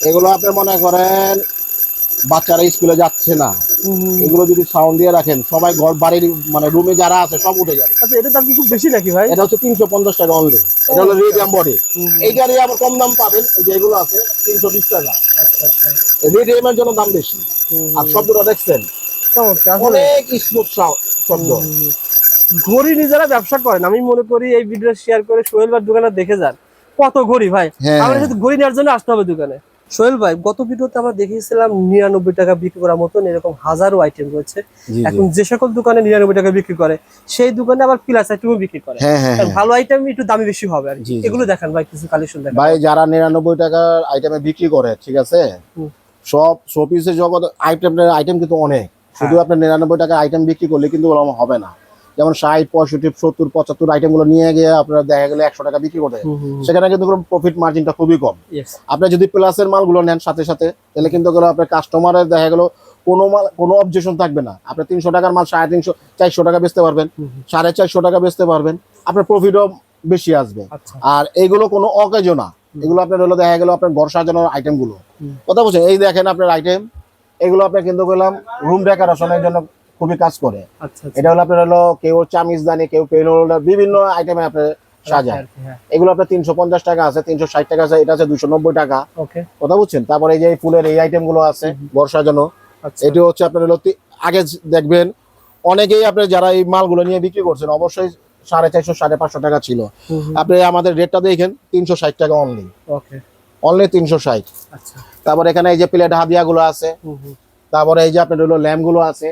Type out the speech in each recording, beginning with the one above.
এগুলো আপনি মনে করেন বাচ্চারা স্কুলে যাচ্ছে না। এগুলো যদি সাউন্ড দিয়ে রাখেন সবাই ঘর বাড়ির মানে রুমে যারা আছে সব উঠে যাবে। আচ্ছা এটার দাম কি খুব বেশি নাকি ভাই? এটা হচ্ছে তিনশো পঞ্চাশ টাকা অনলি এটা হলো রেডিয়াম বডি এই গাড়ি আবার কম দাম পাবেন এই যে এগুলো আছে তিনশো বিশ টাকা। আচ্ছা আচ্ছা। রেডিয়ামের জন্য দাম বেশি। আর শব্দটা দেখছেন? অনেক স্মুথ শব্দ। ঘড়ি নিজেরা ব্যবসা করেন আমি মনে করি এই ভিডিও শেয়ার করে সোহেল ভাই দোকানে দেখে যান। কত ঘড়ি ভাই? হ্যাঁ। আমাদের ঘড়ি নেওয়ার জন্য আসতে হবে দোকানে। সোহেল ভাই গত ভিডিওতে আমরা দেখিয়েছিলাম নিরানব্বই টাকা বিক্রি করার মতন এরকম হাজারো আইটেম রয়েছে। এখন যে সকল দোকানে নিরানব্বই টাকা বিক্রি করে সেই দোকানে আবার প্লাস আইটেমও বিক্রি করে হ্যাঁ হ্যাঁ হ্যাঁ। ভালো আইটেম একটু দামি বেশি হবে আর। এগুলো দেখান ভাই কিছু কালেকশন দেখান ভাই যারা নিরানব্বই টাকার আইটেমে বিক্রি করে ঠিক আছে সব শোপিসের জগৎ আইটেম আইটেম কিন্তু অনেক শুধু। আপনার নিরানব্বই টাকার আইটেম বিক্রি করলে কিন্তু ওরকম হবে না যেমন ষাট পঁয়ষট্টি সত্তর পঁচাত্তর আইটেমগুলো নিয়ে গিয়ে আপনার দেখা গেলে একশো টাকা বিক্রি করে সেখানে কিন্তু প্রফিট মার্জিনটা খুবই কম। আপনি যদি প্লাসের মালগুলো নেন সাথে সাথে তাহলে কিন্তু আপনার কাস্টমারের দেখা গেলো কোনো মাল কোনো অবজেকশন থাকবে না। আপনি তিনশো টাকার মাল সাড়ে তিনশো চারশো টাকা বেচতে পারবেন সাড়ে চারশো টাকা বেচতে পারবেন আপনার প্রফিটও বেশি আসবে। আচ্ছা। আর এইগুলো কোনো অকেজো না। এগুলো আপনার হলো দেখা গেলো আপনার ঘর সাজানোর আইটেমগুলো কথা বলছেন এই দেখেন আপনার আইটেম এগুলো আপনি কিন্তু বললাম রুম ডেকোরেশনের জন্য খুবই কাজ করে। আচ্ছা এটা হলো আপনার হলো কেউ চামিজ দানি কেউ হোল্ডার বিভিন্ন আইটেমে আপনি সাজায় এগুলো আপনার তিনশো পঞ্চাশ টাকা আছে তিনশো ষাট টাকা আছে এটা আছে দুশো নব্বই টাকা। কথা বুঝছেন? তারপরে এই যে ফুলের এই আইটেমগুলো আছে ঘর সাজানো আচ্ছা। এটি হচ্ছে আপনার হলো আগে দেখবেন অনেকেই আপনার যারা এই মালগুলো নিয়ে বিক্রি করছেন অবশ্যই সাড়ে চারশো সাড়ে পাঁচশো টাকা ছিল। আপনি আমাদের রেটটা দেখেন তিনশো ষাট টাকা অনলি অনলি তিনশো ষাট। আচ্ছা। তারপরে এখানে এই যে প্লেট হাদিয়া গুলো আছে তারপরে এই যে আপনার হলো ল্যাম্পগুলো আছে।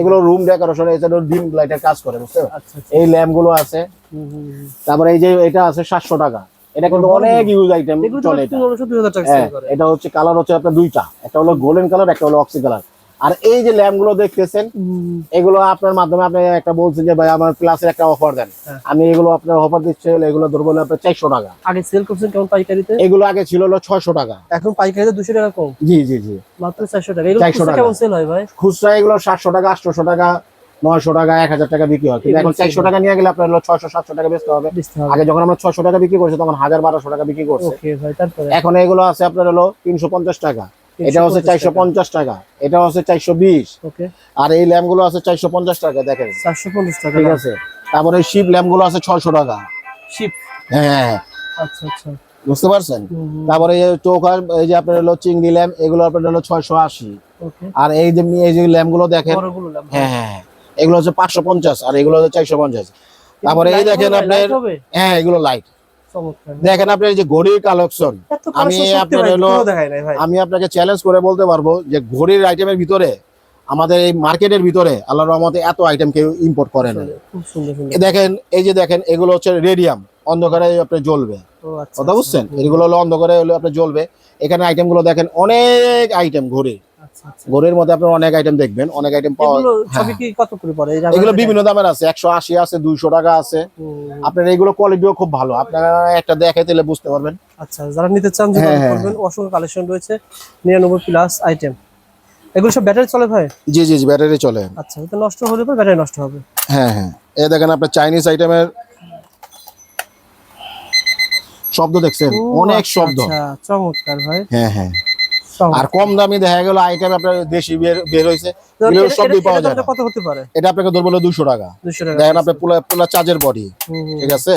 এগুলো রুম ডেকোরেশন এই ডিম লাইটের কাজ করে বুঝতে পারছেন? আচ্ছা আচ্ছা। এই ল্যাম্পগুলো আছে। তারপরে এই যে এটা আছে সাতশো টাকা। এটা কিন্তু অনেক ইউজ আইটেম চলে হ্যাঁ এটা হচ্ছে কালার হচ্ছে আপনার দুইটা। একটা হলো গোল্ডেন কালার একটা হলো অক্সি কালার আর এই যে ল্যাম্পগুলো দেখতেছেন এগুলো আপনার মাধ্যমে আপনি একটা বলছেন যে ভাই আমার ক্লাসের একটা অফার দেন। হ্যাঁ। আমি এগুলো আপনার অফার দিচ্ছে এগুলো ধরবো হলো আপনার চারশো টাকা। আগে সেল করছেন কেমন পাইকারিতে? এগুলো আগে ছিল হলো ছয়শো টাকা। এখন পাইকারিতে দুশো টাকা কম? জি জি জি। মাত্র চারশো টাকা। এগুলো 400 খুচরা টাকা। কেমন সেল হয় ভাই? খুচরা এগুলো সাতশো টাকা আটশো টাকা নয়শো টাকা এক হাজার টাকা বিক্রি হয়। কিন্তু এখন চারশো টাকা নিয়ে গেলে আপনার হলো ছয়শো সাতশো টাকা বেচতে হবে। আগে যখন আমরা ছয়শো টাকা বিক্রি করছি তখন হাজার বারোশো টাকা বিক্রি করছে। এখন এগুলো আছে আপনার হলো তিনশো পঞ্চাশ টাকা। এটা হচ্ছে চারশো পঞ্চাশ টাকা। এটা হচ্ছে চারশো বিশ। আর এই ল্যাম্পগুলো আছে চারশো পঞ্চাশ টাকা দেখেন। চারশো পঞ্চাশ টাকা ঠিক আছে। তারপরে শিপ ল্যাম্পগুলো আছে ছয়শো টাকা। শিপ? হ্যাঁ। আচ্ছা আচ্ছা। বুঝতে পারছেন? তারপরে চৌকার এই যে আপনার হলো চিংড়ি ল্যাম্প এগুলো আপনার হলো ছয়শো আশি। আর এই যে এই যে ল্যাম্পগুলো দেখেন হ্যাঁ। হ্যাঁ হ্যাঁ। এগুলো হচ্ছে পাঁচশো পঞ্চাশ আর এগুলো হচ্ছে চারশো পঞ্চাশ। তারপরে এই দেখেন আপনার হ্যাঁ এগুলো লাইট দেখেন আপনার যে ঘড়ির কালেকশন আমি আপনার হলো- আমি আপনাকে চ্যালেঞ্জ করে বলতে পারব যে ঘড়ির আইটেমের ভিতরে আমাদের এই মার্কেটের ভিতরে আল্লাহ রহমতে এত আইটেম কেউ ইম্পোর্ট করে না দেখেন এই যে দেখেন এগুলো হচ্ছে রেডিয়াম অন্ধকারে আপনি জ্বলবে। আচ্ছা কথা বুঝছেন? এগুলো হলো অন্ধকারে হলো আপনি জ্বলবে। এখানে আইটেমগুলো দেখেন অনেক আইটেম ঘড়ি আচ্ছা আচ্ছা। মধ্যে আপনার অনেক আইটেম দেখবেন অনেক আইটেম পাওয়া হ্যাঁ। সবই কি কত করে পড়ে? এগুলো বিভিন্ন দামের আছে একশো আশি আছে দুইশো টাকা আছে। আপনার এগুলো কোয়ালিটিও খুব ভালো। আপনারা একটা দেখে দিলে বুঝতে পারবেন। আচ্ছা যারা নিতে চান যোগাযোগ হ্যাঁ, হ্যাঁ, করবেন অসংখ্য কালেকশন রয়েছে নিরানব্বই প্লাস আইটেম এগুলো সব ব্যাটারি চলে ভাই? জি জি জি ব্যাটারি চলে। আচ্ছা এটা নষ্ট হলে পর ব্যাটারি নষ্ট হবে। হ্যাঁ হ্যাঁ। এ দেখেন আপনার চাইনিজ আইটেমের শব্দ দেখছেন? অনেক আচ্ছা, শব্দ। আচ্ছা চমৎকার ভাই। হ্যাঁ হ্যাঁ। আর কম দামি দেখা গেল আইটেম আপনার দেশি বের হয়েছে। এটা- সবই পাওয়া যায় কত হতে পারে? এটা আপনাকে ধরবো দুশো টাকা। দেখেন আপনার পুরো চার্জের বডি ঠিক আছে?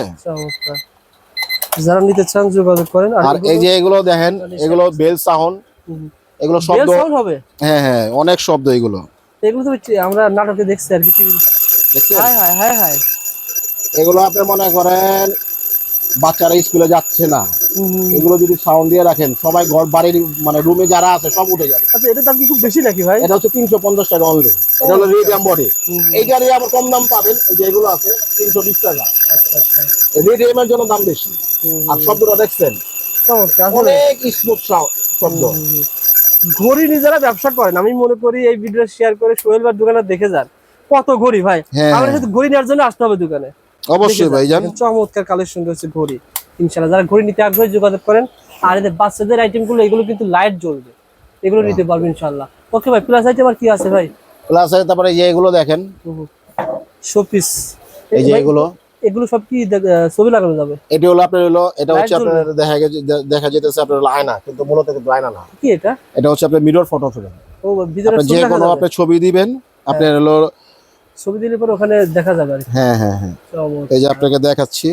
যারা নিতে চান যোগাযোগ করেন। আর এই যে এগুলো দেখেন এগুলো বেল সাউন্ড এগুলো শব্দ হবে? হ্যাঁ হ্যাঁ অনেক শব্দ এগুলো। এগুলো তো আমরা নাটকে দেখছি আর কি হাই এগুলো আপনি মনে করেন বাচ্চারা স্কুলে যাচ্ছে না। এগুলো যদি সাউন্ড দিয়ে রাখেন সবাই ঘর বাড়ির মানে রুমে যারা আছে সব উঠে যাবে। আচ্ছা এটার দাম কি খুব বেশি নাকি ভাই? এটা হচ্ছে তিনশো পঞ্চাশ টাকা অনলি এটা হলো রেডিয়াম বডি এই গাড়ি আবার কম দাম পাবেন এই যে এগুলো আছে তিনশো বিশ টাকা। আচ্ছা আচ্ছা। রেডিয়ামের জন্য দাম বেশি। আর শব্দটা দেখছেন? অনেক স্মুথ শব্দ। ঘড়ি নিজেরা ব্যবসা করেন। আমি মনে করি এই ভিডিও শেয়ার করে সোহেল ভাই দোকানে দেখে যান। কত ঘড়ি ভাই? হ্যাঁ। আমাদের সাথে ঘড়ি নেওয়ার জন্য আসতে হবে দোকানে। অবশ্যই যান। চমৎকার কালেকশন রয়েছে ঘড়ি। ইনশাআল্লাহ। যারা ঘড়ি নিতে আগ্রহী যোগাযোগ করেন। আর এদের বাচ্চাদের আইটেমগুলো এগুলো কিন্তু লাইট জ্বলবে। এগুলো নিতে পারবে ইনশাআল্লাহ। ওকে ভাই প্লাস আইটেম আর কি আছে ভাই? প্লাস তারপরে এই যে এগুলো দেখেন। শোপিস এই যে এগুলো। এগুলো সব কি ছবি লাগানো যাবে? এটি হলো আপনার হলো এটা হচ্ছে আপনার দেখা গেছে দেখা যেতেছে আপনার আয়না কিন্তু মূলত কিন্তু আয়না না। কি এটা? এটা হচ্ছে আপনার মিরর ফটো ফ্রেম ও ভিতরে যে কোনো আপনি ছবি দিবেন আপনার হলো ছবি দিলে পরে ওখানে দেখা যাবে হ্যাঁ হ্যাঁ হ্যাঁ। এই যে আপনাকে দেখাচ্ছি।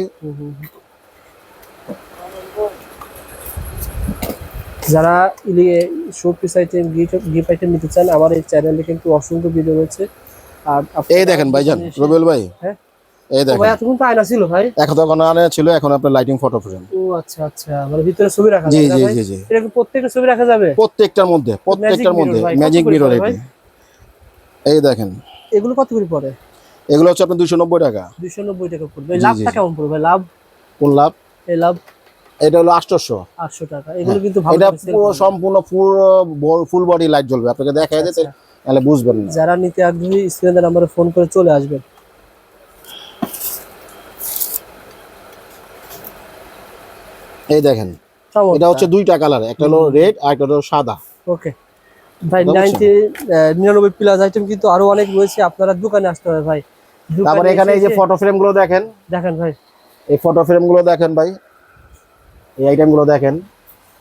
যারা showpiece item gift item নিতে চান আমার এই চ্যানেলে কিন্তু অসংখ্য ভিডিও রয়েছে। আর এই দেখেন ভাইজান রবিউল ভাই। হ্যাঁ? এই দেখেন ভাই এতক্ষণ তো আয়না ছিল ভাই। এখন আনে ছিল এখন আপনার লাইটিং ফটো ফ্রেম ও আচ্ছা আচ্ছা মানে ভিতরে ছবি রাখা যাবে জি জি জি। এটা কি প্রত্যেকটা ছবি রাখা যাবে? প্রত্যেকটার মধ্যে প্রত্যেকটার মধ্যে ম্যাজিক মিরর এটি এই দেখেন। এগুলো কত করে পড়ে? এগুলো হচ্ছে আপনার দুশো নব্বই টাকা। দুইশো নব্বই টাকা পড়বে। লাভটা কেমন পড়বে? লাভ? কোন লাভ? এই লাভ? এটা হলো আটশোশো। আটশো টাকা। এগুলো কিন্তু ভালো এটা পুরো সম্পূর্ণ ফুল ফুল বডি লাইট জ্বলবে। আপনাকে দেখা যেতে আচ্ছা। তাহলে বুঝবেন না। যারা নিতে আগ্রহী স্ক্রিনের নাম্বারে ফোন করে চলে আসবেন। এই দেখেন এটা হচ্ছে দুইটা কালার একটা হলো রেড আর একটা হলো সাদা। ওকে ভাই বুঝতে নাইনটি নিরানব্বই প্লাস আইটেম কিন্তু আরও অনেক রয়েছে। আপনারা দোকানে আসতে হবে ভাই। তারপরে এখানে এই যে ফটো ফ্রেমগুলো দেখেন। দেখেন ভাই। এই ফটো ফ্রেমগুলো দেখেন ভাই। এই আইটেমগুলো দেখেন।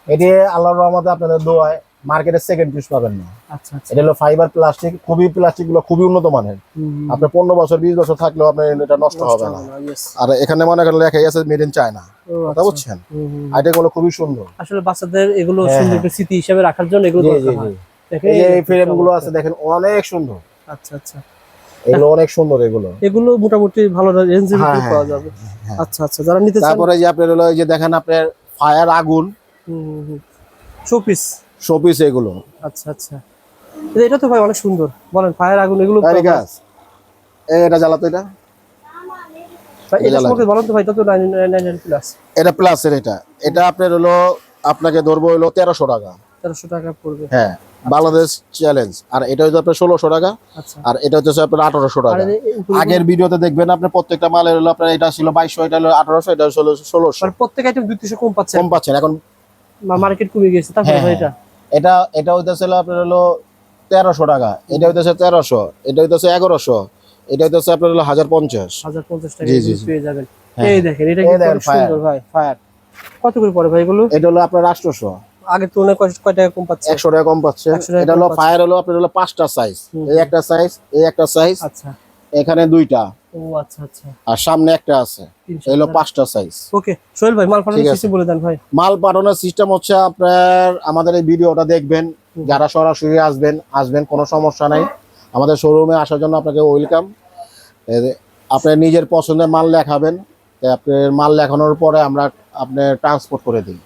এটি আল্লাহর রহমতে আপনাদের দোয়ায় মার্কেটে সেকেন্ড পিস পাবেন না। আচ্ছা আচ্ছা। এটা হলো ফাইবার প্লাস্টিক খুবই প্লাস্টিকগুলো খুবই উন্নত মানের। হুম, আপনার পনেরো বছর বিশ বছর থাকলেও আপনার এটা নষ্ট হবে না। আর এখানে মনে করেন লেখাই আছে মেড ইন চায়না কথা। বুঝছেন? হুম, হুম। আইটেমগুলো খুবই সুন্দর। আসলে বাচ্চাদের এগুলো হ্যাঁ, সুন্দর হ্যাঁ। স্মৃতি হিসেবে রাখার জন্য এগুলো এই ফ্রেমগুলো আছে দেখেন অনেক সুন্দর। আচ্ছা আচ্ছা। এগুলো অনেক সুন্দর এগুলো। এগুলো মোটামুটি ভালো রেঞ্জের ভিতরে পাওয়া যাবে। আচ্ছা আচ্ছা যারা নিতে চান তারপরে যে আপনার হলো যে দেখেন আপনার ফায়ার আগুন শোপিস শোপিস এগুলো। আচ্ছা আচ্ছা। এটা- তো ভাই অনেক সুন্দর। বলেন ফায়ার আগুন এগুলো গাছ এটা জ্বালাতো এটা? এটা প্লাসের এটা। এটা আপনার হলো আপনাকে ধরবো হলো তেরোশো টাকা। তেরোশো টাকা পড়বে। হ্যাঁ বাংলাদেশ চ্যালেঞ্জ আর এটা হচ্ছে আপনার ষোলোশো টাকা আচ্ছা। আর এটা হচ্ছে আপনার আঠারোশো টাকা। আগের ভিডিওতে দেখবেন আপনার প্রত্যেকটা মালের হলো আপনার এটা ছিল বাইশশো এটা হলো আঠারোশো এটা হলো ষোলোশো। মানে প্রত্যেক আইটেম দুই তিনশো কম কম পাচ্ছেন এখন মার্কেট কমে গেছে তারপরে হ্যাঁ, এটা এটা এটা হইতেছে আপনার হলো তেরোশো টাকা এটা হইতেছে তেরোশো এটা হইতেছে এগারোশো এটা হইতেছে আপনার হলো হাজার পঞ্চাশ। হাজার পঞ্চাশ টাকা পেয়ে যাবেন। হ্যাঁ। এই দেখেন এটা কিন্তু সুন্দর ভাই ফায়ার কত করে পড়ে ভাই এগুলো? এটা হলো আপনার আটশোশো। আগের তুলনায় কয় টাকা কম পাচ্ছে? একশো টাকা কম পাচ্ছে। এটা হলো ফায়ার হলো আপনার হলো পাঁচটা সাইজ এই একটা সাইজ এই একটা সাইজ আচ্ছা। এখানে দুইটা। ও আচ্ছা আচ্ছা। আর সামনে একটা আছে। হলো পাঁচটা সাইজ ওকে সোহেল ভাই মাল পাঠানোর সিস্টেম বলে দেন ভাই। মাল পাঠানোর সিস্টেম হচ্ছে আপনার আমাদের এই ভিডিওটা দেখবেন। যারা সরাসরি আসবেন আসবেন কোনো সমস্যা নাই। আমাদের শোরুমে আসার জন্য আপনাকে ওয়েলকাম আপনার নিজের পছন্দের মাল লেখাবেন আপনার মাল লেখানোর পরে আমরা আপনার ট্রান্সপোর্ট করে দিই।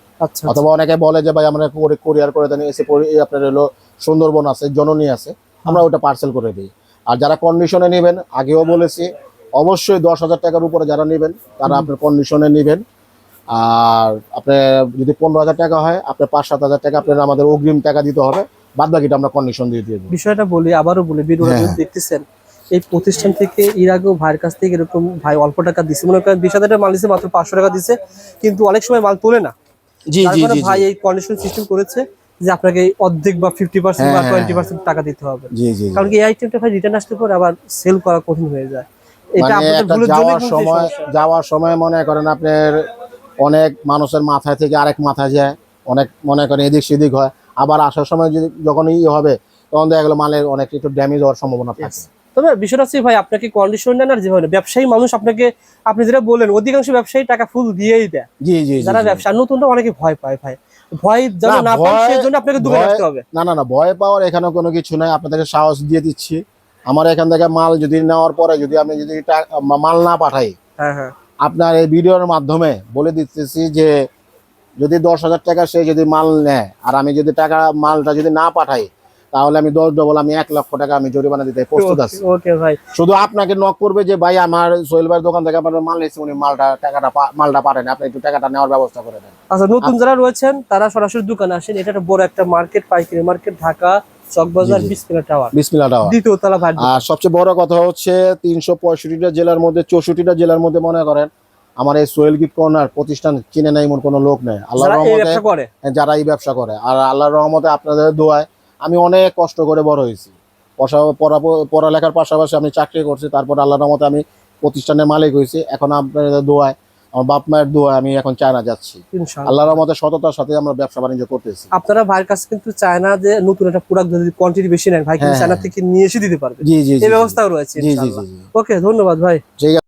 অথবা অনেকে বলে যে ভাই আমরা কোরিয়ার করে দেন এসে আপনার হলো সুন্দরবন আছে জননী আছে আমরা ওটা পার্সেল করে দিই। আর যারা কন্ডিশনে নেবেন আগেও বলেছি অবশ্যই দশ হাজার টাকার উপরে যারা নেবেন তারা আপনার কন্ডিশনে নেবেন। আর আপনার যদি পনেরো হাজার টাকা হয় আপনার পাঁচ সাত হাজার টাকা আপনার আমাদের অগ্রিম টাকা দিতে হবে বাদ বাকিটা আমরা কন্ডিশন দিয়ে দিয়ে বিষয়টা বলি আবারও বলি ভিডিওটা হ্যাঁ। দেখতেছেন এই প্রতিষ্ঠান থেকে এর আগেও ভাইয়ের কাছ থেকে এরকম ভাই অল্প টাকা দিছে। মনে করেন বিশ হাজার টাকা মাল দিছে মাত্র পাঁচশো টাকা দিছে কিন্তু অনেক সময় মাল তোলে না। জি জি ভাই এই কন্ডিশন সিস্টেম করেছে যে আপনাকে অর্ধেক বা ফিফটি পার্সেন্ট বা হ্যাঁ, টোয়েন্টি হ্যাঁ, পার্সেন্ট টাকা দিতে হবে। কারণ কি এই আইটেমটা ভাই রিটার্ন আসতে পরে আবার সেল করা কঠিন হয়ে যায়। এটা মানে আপনাদের যাওয়ার সময় যাওয়ার সময় মনে করেন আপনার অনেক মানুষের মাথায় থেকে আরেক মাথায় যায় অনেক মনে করেন এদিক সেদিক হয়। আবার আসার সময় যদি যখন ই হবে তখন দেখা গেলো মালের অনেক একটু ড্যামেজ হওয়ার সম্ভাবনা থাকে। তবে বিষয়টা হচ্ছে ভাই আপনাকে কন্ডিশন নেন আর যেভাবে ব্যবসায়ী মানুষ আপনাকে আপনি যেটা বললেন অধিকাংশ ব্যবসায়ী টাকা ফুল দিয়েই দেয়। জি জি যারা ব্যবসা নতুনরা অনেকে ভয় পায় ভাই। ভয় যেন না, আপনাকে দূরে রাখতে হবে। না না না ভয় পাওয়ার এখানে কোনো কিছু নাই। আপনাদেরকে সাহস দিয়ে দিচ্ছি। আমার এখান থেকে মাল যদি নেওয়ার পরে যদি আমি যদি মাল না পাঠাই হ্যাঁ হ্যাঁ। আপনার এই ভিডিওর মাধ্যমে বলে দিতেছি যে যদি দশ হাজার টাকা সে যদি মাল নেয় আর আমি যদি টাকা মালটা যদি না পাঠাই তাহলে আমি দশ ডবল আমি এক লক্ষ টাকা আমি জরিমানা দিতে প্রস্তুত আছি। ওকে ভাই। শুধু আপনাকে নক করবে যে ভাই আমার সোহেল ভাইয়ের দোকান থেকে আপনার মাল নিয়েছি উনি মালটা টাকাটা মালটা পাঠান আপনি একটু টাকাটা নেওয়ার ব্যবস্থা করে দেন। আচ্ছা নতুন যারা রয়েছেন তারা সরাসরি দোকানে আসেন। এটা একটা বড় একটা মার্কেট পাইকারি মার্কেট ঢাকা চকবাজার জি, জি। টাওয়ার বিসমিল্লা টাওয়ার দ্বিতীয় তলা ভাই আর সবচেয়ে বড় কথা হচ্ছে তিনশো পঁয়ষট্টিটা জেলার মধ্যে চৌষট্টিটা জেলার মধ্যে মনে করেন আমার এই সোহেল গিফট কর্নার প্রতিষ্ঠান চিনে নাই এমন কোনো লোক নেই। আল্লাহ রহমতে করে। যারা এই ব্যবসা করে। আর আল্লাহর রহমতে আপনাদের দোয়ায় আমি অনেক কষ্ট করে বড় হয়েছি। পড়া- পড়া- পড়ালেখার পাশাপাশি আমি চাকরি করছি তারপর আল্লাহর রহমতে আমি প্রতিষ্ঠানের মালিক হয়েছে। এখন আপনাদের দোয়ায় আমার বাপ মায়ের দোয়ায় আমি এখন চায়না যাচ্ছি। আল্লাহর রহমতে সততার সাথে আমরা ব্যবসা বাণিজ্য করতেছি। আপনারা ভাইয়ের কাছে কিন্তু চায় না যে নতুন একটা প্রোডাক্ট যদি কোয়ান্টিটি বেশি নেন ভাই কিন্তু হ্যাঁ, চায়না হ্যাঁ। থেকে নিয়ে এসে দিতে পারবে জি জি এই ব্যবস্থাও রয়েছে জি জি ওকে ধন্যবাদ ভাই। ঠিক